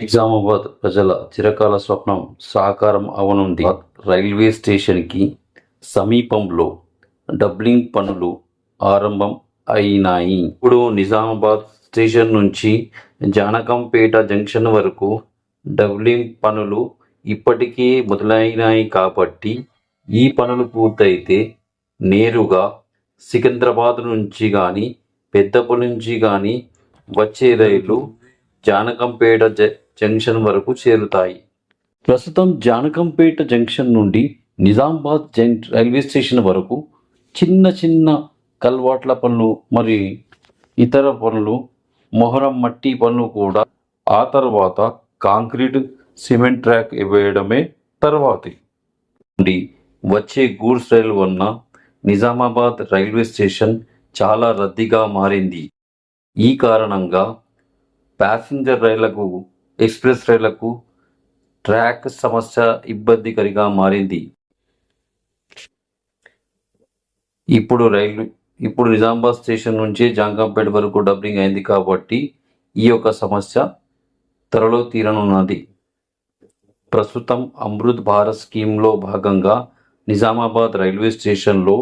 నిజామాబాద్ ప్రజల చిరకాల స్వప్నం సాకారం అవనుంది. రైల్వే స్టేషన్కి సమీపంలో డబ్లింగ్ పనులు ఆరంభం అయినాయి. ఇప్పుడు నిజామాబాద్ స్టేషన్ నుంచి జానకంపేట జంక్షన్ వరకు డబ్లింగ్ పనులు ఇప్పటికే మొదలైనాయి కాబట్టి ఈ పనులు పూర్తయితే నేరుగా సికింద్రాబాద్ నుంచి కానీ పెద్దపల్లి నుంచి కానీ వచ్చే రైళ్ళు జానకంపేట జంక్షన్ వరకు చేరుతాయి. ప్రస్తుతం జానకంపేట జంక్షన్ నుండి నిజామాబాద్ జం రైల్వే స్టేషన్ వరకు చిన్న చిన్న కల్వాట్ల పనులు మరి ఇతర పనులు మొహరం మట్టి పనులు కూడా ఆ తర్వాత కాంక్రీట్ సిమెంట్ ట్రాక్ వేయడమే తర్వాతి. నుండి వచ్చే గూడ్స్ రైలు వలన నిజామాబాద్ రైల్వే స్టేషన్ చాలా రద్దీగా మారింది. ఈ కారణంగా ప్యాసింజర్ రైళ్ళకు ఎక్స్ప్రెస్ రైళ్ళకు ట్రాక్ సమస్య ఇబ్బందికరిగా మారింది. ఇప్పుడు రైలు ఇప్పుడు నిజామాబాద్ స్టేషన్ నుంచి జాంకంపేట వరకు డబ్లింగ్ అయింది కాబట్టి ఈ యొక్క సమస్య త్వరలో తీరనున్నది. ప్రస్తుతం అమృత్ భారత్ స్కీమ్లో భాగంగా నిజామాబాద్ రైల్వే స్టేషన్లో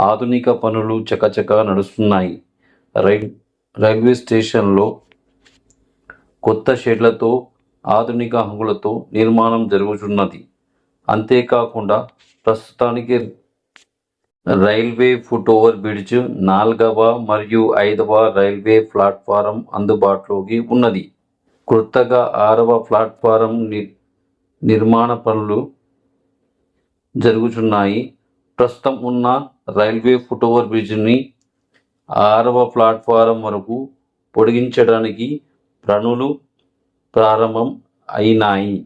ఆధునిక పనులు చకచకా నడుస్తున్నాయి. రైల్ రైల్వే స్టేషన్లో కొత్త షెడ్లతో ఆధునిక హంగులతో నిర్మాణం జరుగుతున్నది. అంతేకాకుండా ప్రస్తుతానికి రైల్వే ఫుట్ ఓవర్ బ్రిడ్జ్ నాలుగవ మరియు ఐదవ రైల్వే ప్లాట్ఫారం అందుబాటులోకి ఉన్నది. కొత్తగా ఆరవ ప్లాట్ఫారం ని నిర్మాణ పనులు జరుగుతున్నాయి. ప్రస్తుతం ఉన్న రైల్వే ఫుట్ ఓవర్ బ్రిడ్జ్ని ఆరవ ప్లాట్ఫారం వరకు పొడిగించడానికి పనులు ప్రారంభం అయినాయి.